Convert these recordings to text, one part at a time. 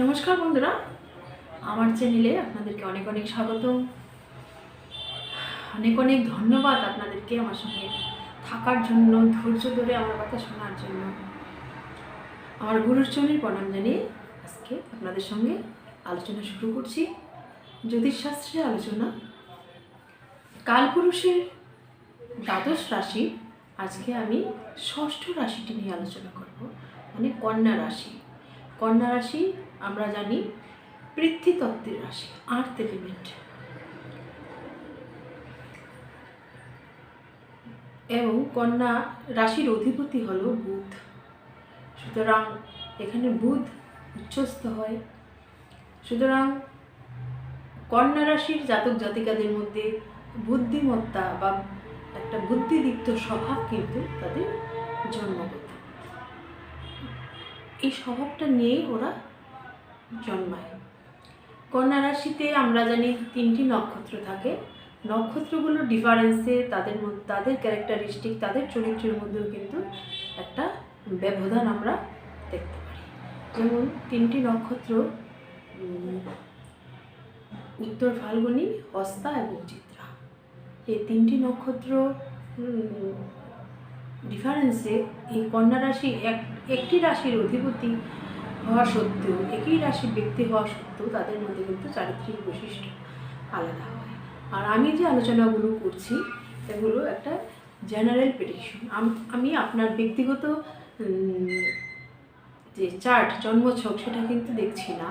নমস্কার বন্ধুরা, আমার চ্যানেলে আপনাদেরকে অনেক অনেক স্বাগত। অনেক অনেক ধন্যবাদ আপনাদেরকে আমার সঙ্গে থাকার জন্য, ধৈর্য ধরে আমার কথা শোনার জন্য। আমার গুরুর চরণের প্রণাম জানিয়ে আজকে আপনাদের সঙ্গে আলোচনা শুরু করছি। জ্যোতিষশাস্ত্রের আলোচনা। কালপুরুষের দ্বাদশ রাশি, আজকে আমি ষষ্ঠ রাশিটি নিয়ে আলোচনা করব। মানে কন্যা রাশি। কন্যা রাশি আমরা জানি পৃথ্বীতত্ত্বের রাশি আর্থ এলিমেন্ট এবং কন্যা রাশির অধিপতি হলো বুধ। সুতরাং এখানে বুধ উচ্চস্থ হয়। সুতরাং কন্যা রাশির জাতক জাতিকাদের মধ্যে বুদ্ধিমত্তা বা একটা বুদ্ধিদীপ্ত স্বভাব কিন্তু তাদের জন্মগত। এই স্বভাবটা নিয়েই ওরা জন্মায়। কন্যা রাশিতে আমরা জানি তিনটি নক্ষত্র থাকে। নক্ষত্রগুলোর ডিফারেন্সে তাদের মধ্যে, তাদের ক্যারেক্টারিস্টিক তাদের চরিত্রের মধ্যেও কিন্তু একটা ব্যবধান আমরা দেখতে পারি। যেমন তিনটি নক্ষত্র উত্তর ফাল্গুনি, হস্তা এবং চিত্রা। এই তিনটি নক্ষত্র ডিফারেন্সে এই কন্যা রাশি এক, একটি রাশির অধিপতি হওয়া সত্ত্বেও, একই রাশির ব্যক্তি হওয়া সত্ত্বেও তাদের মধ্যে কিন্তু চারিত্রিক বৈশিষ্ট্য আলাদা হয়। আর আমি যে আলোচনাগুলো করছি, এগুলো একটা জেনারেল প্রেডিকশন আমি আপনার ব্যক্তিগত যে চার্ট জন্মছক, সেটা কিন্তু দেখছি না।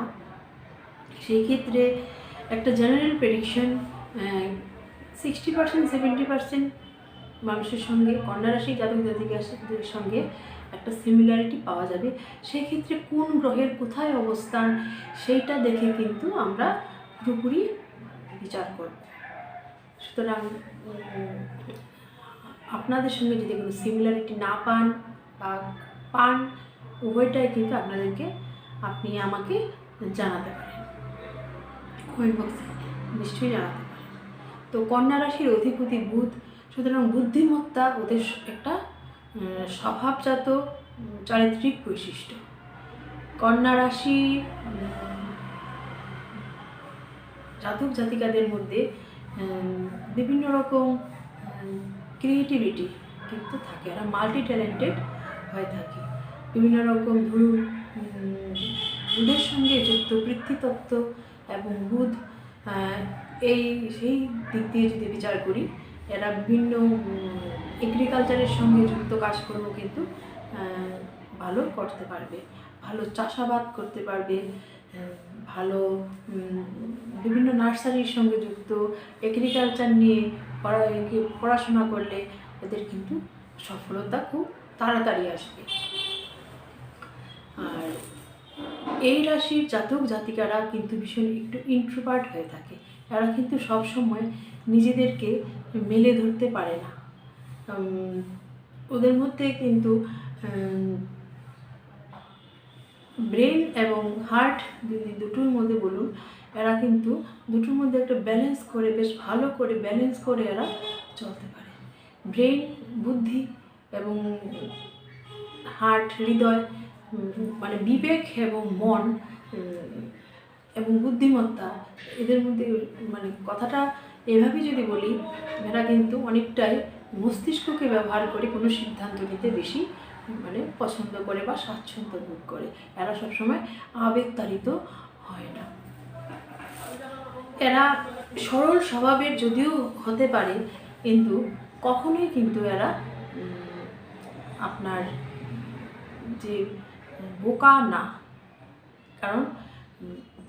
সেই ক্ষেত্রে একটা general prediction sixty percent seventy percent মানুষের সঙ্গে, কন্যা রাশি জাতক জাতিকাদের সঙ্গে একটা সিমিলারিটি পাওয়া যাবে সেক্ষেত্রে কোন গ্রহের কোথায় অবস্থান সেইটা দেখে কিন্তু আমরা পুরোপুরি বিচার করব। সুতরাং আপনাদের সঙ্গে যদি কোনো সিমিলারিটি না পান বা পান উভয়টাই কিন্তু আপনাদেরকে আপনি আমাকে জানাতে পারেন। কমেন্ট বক্সে। নিশ্চয়ই জানাতে পারেন। তো কন্যা রাশির অধিপতি বুধ সুতরাং বুদ্ধিমত্তা ওদের একটা স্বভাবজাত চারিত্রিক বৈশিষ্ট্য। কন্যা রাশি জাতক জাতিকাদের মধ্যে বিভিন্ন রকম ক্রিয়েটিভিটি কিন্তু থাকে। এরা মাল্টি ট্যালেন্টেড হয়ে থাকে। বিভিন্ন রকম ধরুন বুধের সঙ্গে যুক্ত পৃথ্বীতত্ত্ব এবং বুধ এই, সেই দিক দিয়ে যদি বিচার করি এরা বিভিন্ন এগ্রিকালচারের সঙ্গে যুক্ত কাজকর্ম কিন্তু ভালো করতে পারবে। ভালো চাষাবাদ করতে পারবে ভালো বিভিন্ন নার্সারির সঙ্গে যুক্ত এগ্রিকালচার নিয়ে পড়া পড়াশোনা করলে এদের কিন্তু সফলতা খুব তাড়াতাড়ি আসবে। আর এই রাশির জাতক জাতিকারা কিন্তু ভীষণ একটু ইন্ট্রোপার্ট হয়ে থাকে। এরা কিন্তু সবসময় নিজেদেরকে মেলে ধরতে পারে না। ওদের মধ্যে কিন্তু ব্রেন এবং হার্ট যদি দুটোর মধ্যে বলুন, এরা কিন্তু দুটোর মধ্যে একটা ব্যালেন্স করে, বেশ ভালো করে ব্যালেন্স করে এরা চলতে পারে। ব্রেন বুদ্ধি এবং হার্ট হৃদয় মানে বিবেক এবং মন এবং বুদ্ধিমত্তা, এদের মধ্যে মানে কথাটা এভাবেই যদি বলি এরা কিন্তু অনেকটাই মস্তিষ্ককে ব্যবহার করে কোনো সিদ্ধান্ত নিতে বেশি মানে পছন্দ করে বা স্বাচ্ছন্দ্য বোধ করে। এরা সবসময় আবেগতাড়িত হয় না। এরা সরল স্বভাবের যদিও হতে পারে, কিন্তু কখনোই কিন্তু এরা আপনার যে বোকা না। কারণ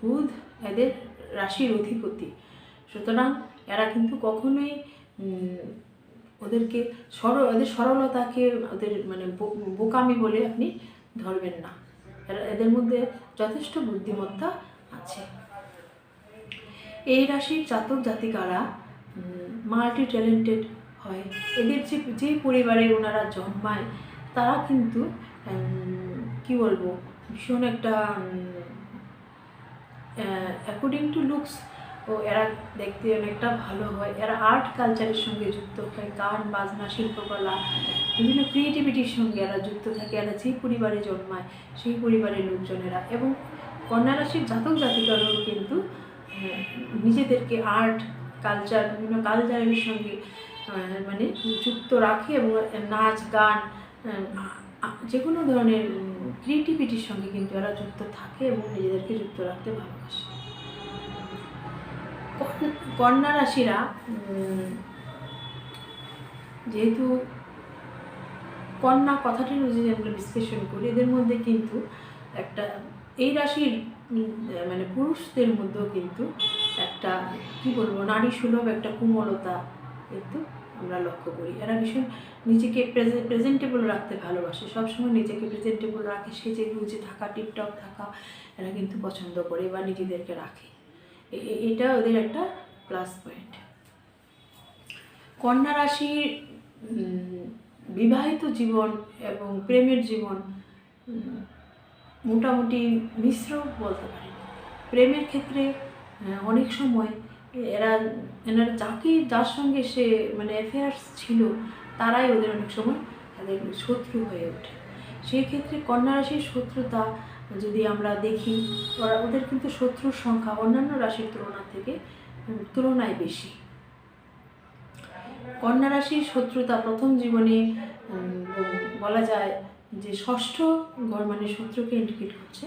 বুধ এদের রাশির অধিপতি। সুতরাং এরা কিন্তু কখনোই ওদেরকে সরল ওদের সরলতাকে ওদের মানে বোকামি বলে আপনি ধরবেন না। এদের মধ্যে যথেষ্ট বুদ্ধিমত্তা আছে। এই রাশির জাতক জাতিকারা মাল্টি ট্যালেন্টেড হয়। এদের যে যে পরিবারে ওনারা জন্মায়, তারা কিন্তু কি বলব, ভীষণ একটা অ্যাকর্ডিং টু লুকস ও এরা দেখতে অনেকটা ভালো হয়। এরা আর্ট কালচারের সঙ্গে যুক্ত হয়, গান, বাজনা, শিল্পকলা, বিভিন্ন ক্রিয়েটিভিটির সঙ্গে এরা যুক্ত থাকে, এরা যে পরিবারে জন্মায়, সেই পরিবারের লোকজনেরা। এবং কন্যা রাশির জাতক জাতিকারও কিন্তু নিজেদেরকে আর্ট কালচার বিভিন্ন কালচারের সঙ্গে মানে যুক্ত রাখে এবং নাচ, গান যে কোনো ধরনের ক্রিয়েটিভিটির সঙ্গে কিন্তু এরা যুক্ত থাকে এবং নিজেদেরকে যুক্ত রাখতে ভালোবাসে। কন্যা রাশিরা যেহেতু কন্যা কথাটির যদি আমরা বিশ্লেষণ করি, এদের মধ্যে কিন্তু একটা, এই রাশির মানে পুরুষদের মধ্যেও কিন্তু একটা, কি বলব, নারী সুলভ একটা কোমলতা কিন্তু আমরা লক্ষ্য করি। এরা ভীষণ নিজেকে প্রেজেন্টেবল রাখতে ভালোবাসে। সবসময় নিজেকে প্রেজেন্টেবল রাখে। সেজে গুজে থাকা টিপটপ থাকা, এরা কিন্তু পছন্দ করে বা নিজেদেরকে রাখে। এটা ওদের একটা প্লাস পয়েন্ট কন্যা রাশির বিবাহিত জীবন এবং প্রেমের জীবন মোটামুটি মিশ্র বলতে পারি। প্রেমের ক্ষেত্রে অনেক সময় এরা, এনার যাকে যার সঙ্গে সে মানে অ্যাফেয়ার্স ছিল, তারাই ওদের অনেক সময় তাদের শত্রু হয়ে ওঠে। সেই ক্ষেত্রে কন্যা রাশির শত্রুতা যদি আমরা দেখি, ওরা, ওদের কিন্তু শত্রুর সংখ্যা অন্যান্য রাশির তুলনা থেকে তুলনায় বেশি। কন্যা রাশির শত্রুতা প্রথম জীবনে বলা যায় যে ষষ্ঠ ঘর মানে শত্রুকে ইন্ডিকেট করছে।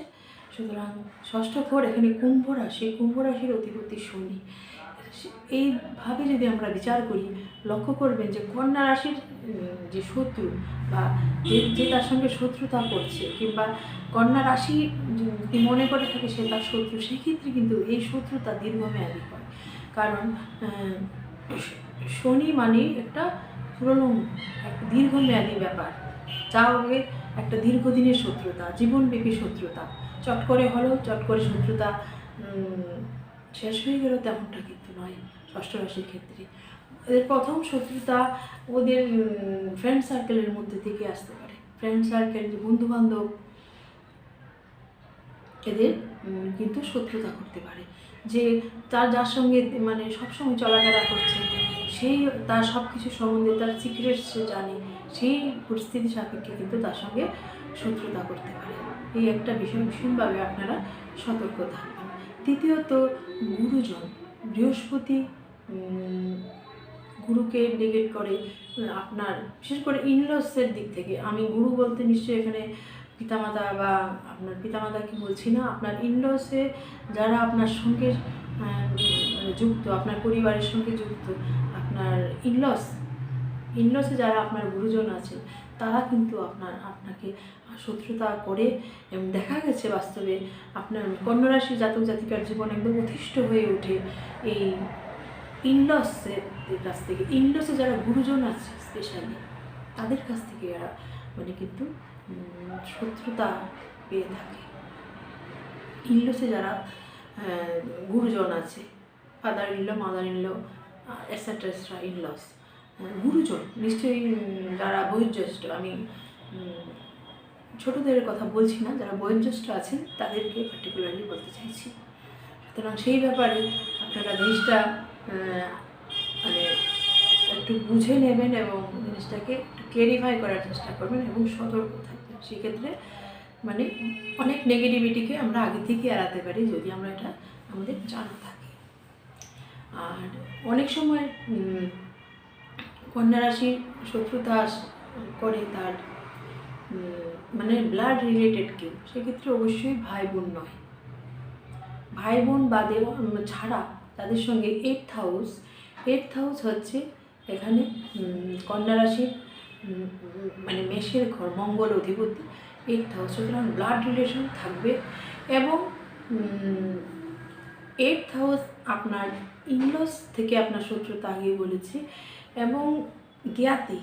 সুতরাং ষষ্ঠ ঘর এখানে কুম্ভ রাশি। কুম্ভ রাশির অধিপতি শনি। এইভাবে যদি আমরা বিচার করি, লক্ষ্য করবেন যে কন্যা রাশির যে শত্রু বা যে যে তার সঙ্গে শত্রুতা করছে কিংবা কন্যা রাশি যদি মনে করে থাকে সে তার শত্রু, সেক্ষেত্রে কিন্তু এই শত্রুতা দীর্ঘমেয়াদী হয়। কারণ শনি মানে একটা প্রলং একটা দীর্ঘমেয়াদী ব্যাপার। যা হবে একটা দীর্ঘদিনের শত্রুতা, জীবনব্যাপী শত্রুতা। চট করে হলেও চট করে শত্রুতা শেষ হয়ে গেল তেমনটা কিন্তু নয়, ষষ্ঠ রাশির ক্ষেত্রে। এদের প্রথম শত্রুতা ওদের ফ্রেন্ড সার্কেলের মধ্যে থেকে আসতে পারে। ফ্রেন্ড সার্কেল যে বন্ধু বান্ধব এদের কিন্তু শত্রুতা করতে পারে। যে তার, যার সঙ্গে মানে সবসময় চলাফেরা করছে সেই তার সব কিছু সম্বন্ধে, তার সিক্রেট সে জানে, সেই পরিস্থিতি সাপেক্ষে কিন্তু তার সঙ্গে শত্রুতা করতে পারে। এই একটা ভীষণ, ভীষণভাবে আপনারা সতর্ক থাকবেন দ্বিতীয়ত গুরুজন। বৃহস্পতি গুরুকে নেগেট করে আপনার, বিশেষ করে ইনলসের দিক থেকে। আমি গুরু বলতে নিশ্চয়ই এখানে পিতামাতা বা আপনার পিতামাতাকে বলছি না? আপনার ইনলসে যারা আপনার সঙ্গে মানে যুক্ত, আপনার পরিবারের সঙ্গে যুক্ত, আপনার ইনলস ইনলসে যারা আপনার গুরুজন আছে তারা কিন্তু আপনার, আপনাকে শত্রুতা করে দেখা গেছে বাস্তবে আপনার কন্যারাশি জাতক জাতিকার জীবন একদম অতিষ্ঠ হয়ে ওঠে। এই ইনলসের কাছ থেকে ইনলসে যারা গুরুজন আছে স্পেশালি তাদের কাছ থেকে এরা মানে কিন্তু শত্রুতা পেয়ে থাকে। ইনলসে যারা গুরুজন আছে father in-law mother in-law etcetera in-laws গুরুজন, নিশ্চয়ই যারা বয়োজ্যেষ্ঠ, আমি ছোটদের কথা বলছি না, যারা বয়োজ্যেষ্ঠ আছেন, তাদেরকে পার্টিকুলারলি বলতে চাইছি। সুতরাং সেই ব্যাপারে আপনারা জিনিসটা মানে একটু বুঝে নেবেন এবং জিনিসটাকে একটু ক্লেরিফাই করার চেষ্টা করবেন এবং সতর্ক থাকবেন। সেক্ষেত্রে মানে অনেক নেগেটিভিটিকে আমরা আগে থেকে এড়াতে পারি যদি আমরা এটা আমাদের জানা থাকে। আর অনেক সময় কন্যা রাশির শত্রুতা করে তার মানে ব্লাড রিলেটেড কেউ, সেক্ষেত্রে অবশ্যই ভাই বোন নয়। ভাই বোন বাদে ছাড়া তাদের সঙ্গে এইট হাউস এইট হাউস হচ্ছে এখানে কন্যা রাশির মানে মেষের ঘর, মঙ্গল অধিপতি এইট হাউস সুতরাং ব্লাড রিলেশন থাকবে এবং এইট হাউস আপনার ইনলস থেকে আপনার শত্রুতা, আগে বলেছি এবং জ্ঞাতি।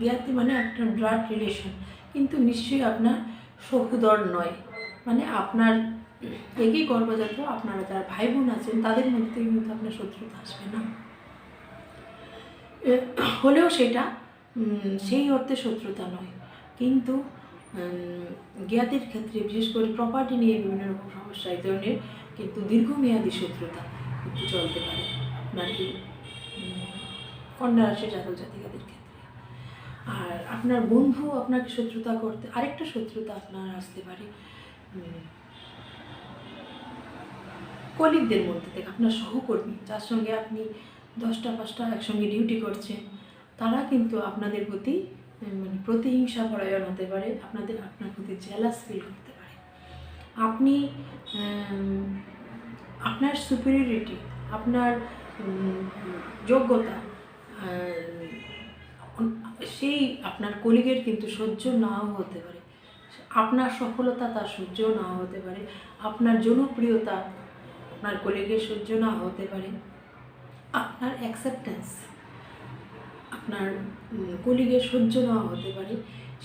জ্ঞাতি মানে আপনার ব্লাড রিলেশন কিন্তু নিশ্চয়ই আপনার সহোদর নয়। মানে আপনার একই গর্ভজাত আপনারা যারা ভাই বোন আছেন তাদের মধ্যে কিন্তু আপনার শত্রুতা আসবে না। হলেও সেটা সেই অর্থে শত্রুতা নয়। কিন্তু জ্ঞাতির ক্ষেত্রে বিশেষ করে প্রপার্টি নিয়ে বিভিন্ন রকম সমস্যা এই ধরনের কিন্তু দীর্ঘমেয়াদী শত্রুতা কিন্তু চলতে পারে। উম, কন্যা রাশির জাতক জাতিকাদের ক্ষেত্রে। আর আপনার বন্ধু আপনাকে শত্রুতা করতে, আরেকটা শত্রুতা আপনার আসতে পারে কলিগদের মধ্যে থেকে, আপনার সহকর্মী, যার সঙ্গে আপনি দশটা, পাঁচটা একসঙ্গে ডিউটি করছেন, তারা কিন্তু আপনাদের প্রতি মানে প্রতিহিংসা পরায়ণ হতে পারে, আপনাদের, আপনার প্রতি জেলাস ফিল করতে পারে। আপনি আপনার সুপিরিয়রিটি আপনার যোগ্যতা সেই আপনার কলিগের কিন্তু সহ্য নাও হতে পারে। আপনার সফলতা তার সহ্য নাও হতে পারে। আপনার জনপ্রিয়তা আপনার কলিগের সহ্য না হতে পারে। আপনার অ্যাকসেপ্টেন্স আপনার কলিগের সহ্য নাও হতে পারে।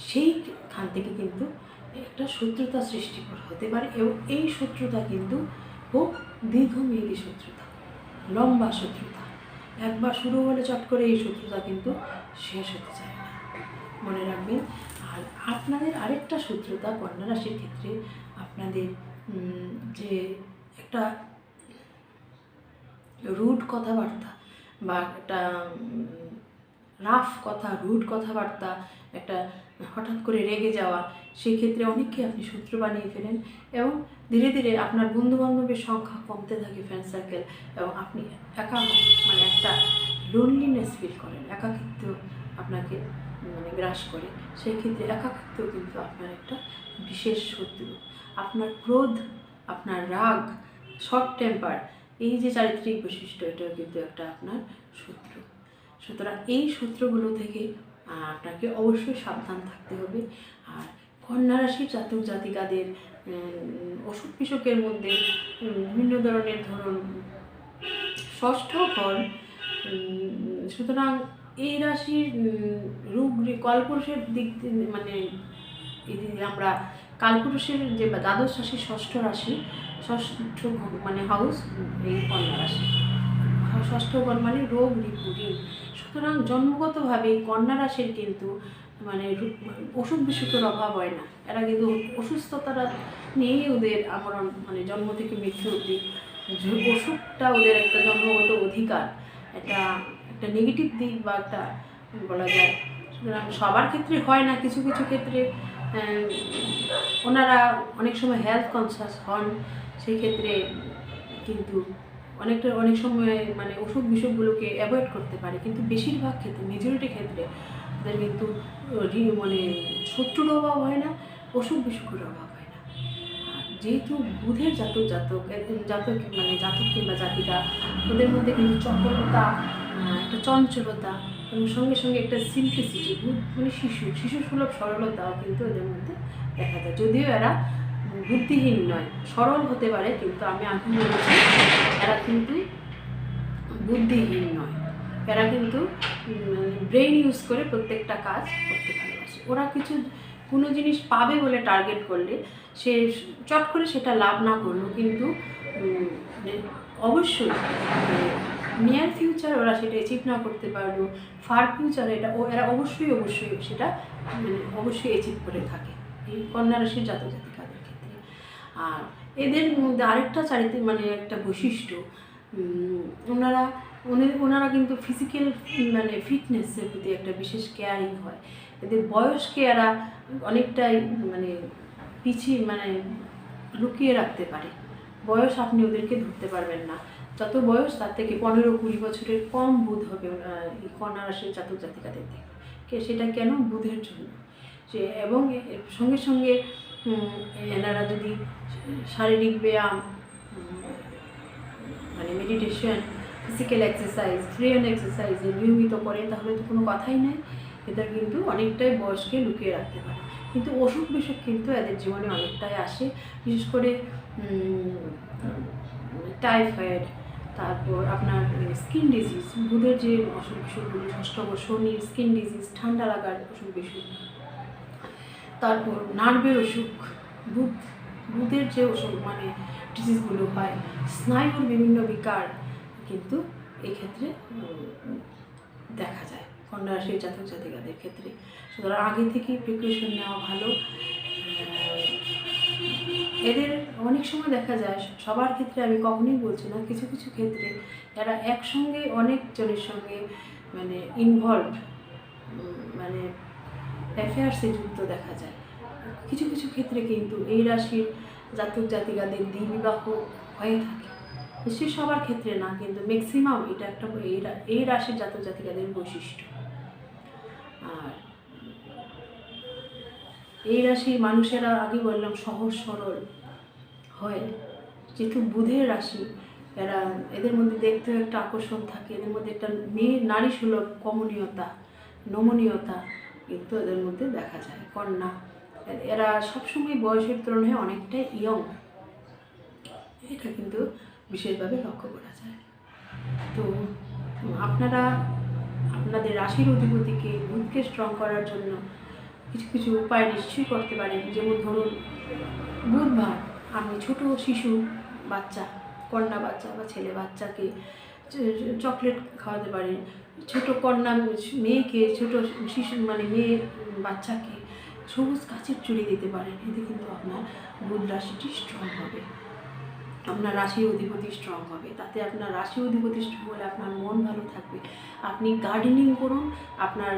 সেইখান থেকে কিন্তু একটা শত্রুতা সৃষ্টি হতে পারে এবং এই শত্রুতা কিন্তু খুব দীর্ঘমেয়াদী শত্রুতা, লম্বা শত্রুতা। একবার শুরু হলে চট করে এই শত্রুতা কিন্তু শেষ হতে চায় না। মনে রাখবেন, আর আপনাদের আরেকটা শত্রুতা কন্যা রাশির ক্ষেত্রে আপনাদের যে একটা রুট কথাবার্তা বা একটা রাফ কথা, রুড কথাবার্তা, একটা হঠাৎ করে রেগে যাওয়া সেই ক্ষেত্রে অনেককে আপনি শত্রু বানিয়ে ফেলেন এবং ধীরে ধীরে আপনার বন্ধু বান্ধবের সংখ্যা কমতে থাকে ফ্রেন্ড সার্কেল এবং আপনি একা মানে একটা লোনলিনেস ফিল করেন, একাকিত্ব আপনাকে মানে গ্রাস করে। সেই ক্ষেত্রে একাকিত্ব কিন্তু আপনার একটা বিশেষ শত্রু। আপনার ক্রোধ, আপনার রাগ শর্ট টেম্পার এই যে চারিত্রিক বৈশিষ্ট্য, এটাও কিন্তু একটা আপনার শত্রু। সুতরাং এই সূত্রগুলো থেকে আপনাকে অবশ্যই সাবধান থাকতে হবে। আর কন্যা রাশির জাতক জাতিকাদের অসুখ বিসুখের মধ্যে বিভিন্ন ধরনের ধরুন ষষ্ঠ ঘর সুতরাং এই রাশির উম, রোগ রে- দিক মানে আমরা কালপুরুষের যে দ্বাদশ রাশি ষষ্ঠ রাশি ষষ্ঠ মানে হাউস এই কন্যা রাশি। ষষ্ঠ ঘর মানে রোগ ঋণ সুতরাং জন্মগতভাবে কন্যা রাশির কিন্তু মানে অসুখ বিসুখের অভাব হয় না। এরা কিন্তু অসুস্থতাটা নিয়েই ওদের আমরণ মানে জন্ম থেকে মৃত্যু অবধি যে অসুখটা ওদের একটা জন্মগত অধিকার। একটা একটা নেগেটিভ দিক বা একটা বলা যায়। সুতরাং সবার ক্ষেত্রে হয় না, কিছু কিছু ক্ষেত্রে ওনারা অনেক সময় হেলথ কনসাস হন। সেই ক্ষেত্রে কিন্তু অনেকটা, অনেক সময় মানে অসুখ বিসুখগুলোকে অ্যাভয়েড করতে পারে। কিন্তু বেশিরভাগ ক্ষেত্রে মেজরিটি ক্ষেত্রে, তাদের কিন্তু মানে শত্রুর অভাব হয় না অসুখ বিসুখের অভাব হয় না। যেহেতু বুধের জাতক জাতক জাতক মানে জাতক কিংবা জাতিকা ওদের মধ্যে কিন্তু চপলতা একটা চঞ্চলতা এবং সঙ্গে সঙ্গে একটা সিম্পলিসিটি বুধ মানে শিশু। শিশু সুলভ সরলতাও কিন্তু ওদের মধ্যে দেখা যায়। যদিও এরা বুদ্ধিহীন নয়, সরল হতে পারে, কিন্তু আমি আগে বলেছি, এরা কিন্তু বুদ্ধিহীন নয়। এরা কিন্তু ব্রেন ইউজ করে প্রত্যেকটা কাজ করতে ভালোবাসে। ওরা কিছু, কোনো জিনিস পাবে বলে টার্গেট করলে, সে চট করে সেটা লাভ না করল, কিন্তু অবশ্যই নিয়ার ফিউচার ওরা সেটা অ্যাচিভ না করতে পারল ফার ফিউচার এটা, ও, এরা অবশ্যই অবশ্যই সেটা মানে অবশ্যই অ্যাচিভ করে থাকে। এই কন্যা রাশির আর এদের মধ্যে আরেকটা চারিত্রিক মানে একটা বৈশিষ্ট্য ওনারা ওদের ওনারা কিন্তু ফিজিক্যাল মানে ফিটনেসের প্রতি একটা বিশেষ কেয়ারিং হয়। এদের বয়সকে এরা অনেকটাই মানে পিছিয়ে মানে লুকিয়ে রাখতে পারে। বয়স আপনি ওদেরকে ধরতে পারবেন না। যত বয়স তার থেকে পনেরো কুড়ি বছরের কম বুধ হবে কন্যা রাশির জাতক জাতিকাদের থেকে। সেটা কেন? বুধের জন্য। যে, এবং সঙ্গে সঙ্গে এনারা যদি শারীরিক ব্যায়াম মানে meditation physical exercise freehand exercise নিয়মিত করে, তাহলে তো কোনো কথাই নাই। এদের কিন্তু অনেকটাই বয়সকে লুকিয়ে রাখতে পারে। কিন্তু অসুখ বিসুখ কিন্তু এদের জীবনে অনেকটাই আসে। বিশেষ করে টাইফয়েড তারপর আপনার স্কিন ডিজিজ বুধের যে অসুখ বিসুখগুলো ষষ্ঠ শনির স্কিন ডিজিজ ঠান্ডা লাগার অসুখ বিসুখ তারপর নার্ভের অসুখ বুধ বুধের যে অসুখ মানে ডিজিজগুলো হয়, স্নায়ুর বিভিন্ন বিকার কিন্তু এক্ষেত্রে দেখা যায়। কন্যা জাতক জাতিকাদের ক্ষেত্রে। সুতরাং আগে থেকেই প্রিপারেশন নেওয়া ভালো। এদের অনেক সময় দেখা যায়, সবার ক্ষেত্রে আমি কখনোই বলছি না, কিছু কিছু ক্ষেত্রে যারা একসঙ্গে অনেকজনের সঙ্গে মানে ইনভলভ মানে অ্যাফেয়ার্সে যুক্ত দেখা যায়। কিছু কিছু ক্ষেত্রে কিন্তু এই রাশির জাতক জাতিকাদের দ্বিবিবাহ হয়ে থাকে। নিশ্চয়ই সবার ক্ষেত্রে না, কিন্তু ম্যাক্সিমাম এটা একটা এই রাশির জাতক জাতিকাদের বৈশিষ্ট্য। আর এই রাশির মানুষেরা আগে বললাম সহজ, সরল হয়। যেহেতু বুধের রাশি, এরা এদের মধ্যে দেখতে একটা আকর্ষণ থাকে, এদের মধ্যে একটা মেয়ে নারী সুলভ, কমনীয়তা, নমনীয়তা কিন্তু এদের মধ্যে দেখা যায়, কন্যা। এরা সবসময় বয়সের তুলনায় অনেকটাই ইয়ং এটা কিন্তু বিশেষভাবে লক্ষ্য করা যায়। তো আপনারা, আপনাদের রাশির অধিপতিকে বুধকে স্ট্রং করার জন্য কিছু কিছু উপায় নিশ্চয়ই করতে পারেন। যেমন ধরুন, বুধবার আমি ছোট শিশু বাচ্চা, কন্যা বাচ্চা বা ছেলে বাচ্চাকে চকলেট খাওয়াতে পারেন ছোট কন্যা মেয়েকে, ছোট শিশু মানে মেয়ে, বাচ্চাকে সবুজ কাছের চুড়ি দিতে পারেন এতে কিন্তু আপনার বুধ রাশিটি স্ট্রং হবে। আপনার রাশি অধিপতি স্ট্রং হবে। তাতে আপনার রাশি অধিপতি স্ট্রং হলে আপনার মন ভালো থাকবে। আপনি গার্ডেনিং করুন, আপনার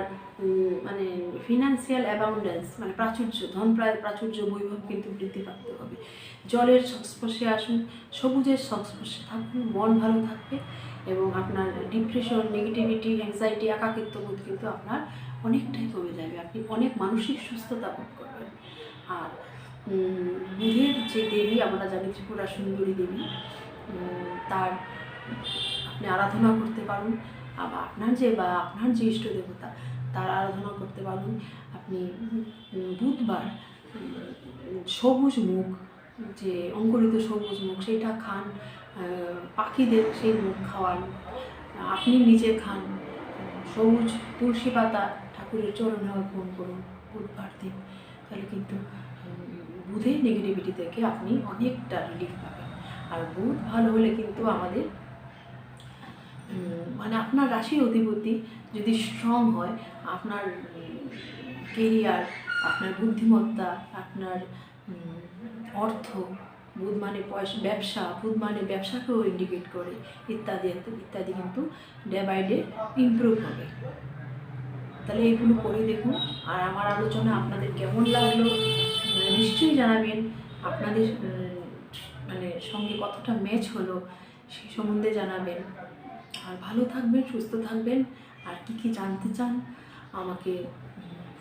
মানে ফিনান্সিয়াল অ্যাবাউন্ডেন্স মানে প্রাচুর্য, ধন প্রাচুর্য বৈভব কিন্তু বৃদ্ধি প্রাপ্ত হবে। জলের সংস্পর্শে আসুন, সবুজের সংস্পর্শে থাকুন, মন ভালো থাকবে এবং আপনার ডিপ্রেশন নেগেটিভিটি অ্যাংজাইটি একাকিত্ব বোধ কিন্তু আপনার অনেকটাই কমে যাবে। আপনি অনেক মানসিক সুস্থতা বোধ করবেন। আর বুধের যে দেবী, আমরা জানি ত্রিপুরা সুন্দরী দেবী তার আপনি আরাধনা করতে পারুন। আবার আপনার যে বা আপনার যে ইষ্ট দেবতা, তার আরাধনা করতে পারুন। আপনি বুধবার সবুজ মুখ, যে অঙ্কুরিত সবুজ মুখ, সেটা খান। পাখিদের সেই মুখ খাওয়ান। আপনি নিজে খান। সবুজ তুলসী পাতা ঠাকুরের চরণে অর্পণ করুন বুধবার দিন। তাহলে কিন্তু বুধের নেগেটিভিটি থেকে আপনি অনেকটা রিলিফ পাবেন। আর বুধ ভালো হলে কিন্তু আমাদের মানে আপনার রাশির অধিপতি যদি স্ট্রং হয়, আপনার কেরিয়ার আপনার বুদ্ধিমত্তা, আপনার অর্থ, বুধ মানে পয়সা, ব্যবসা, বুধ মানে ব্যবসাকেও ইন্ডিকেট করে, ইত্যাদি ইত্যাদি কিন্তু ডে বাই ডে ইমপ্রুভ হবে। তাহলে এগুলো করে দেখুন। আর আমার আলোচনা আপনাদের কেমন লাগল? নিশ্চয়ই জানাবেন আপনাদের মানে সঙ্গে কতটা ম্যাচ হলো সেই সম্বন্ধে জানাবেন। আর ভালো থাকবেন, সুস্থ থাকবেন, আর কি কি জানতে চান আমাকে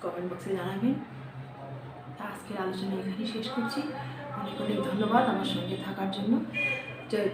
কমেন্ট বক্সে জানাবেন। তা আজকের আলোচনা এখানেই শেষ করছি। অনেক অনেক ধন্যবাদ আমার সঙ্গে থাকার জন্য। জয়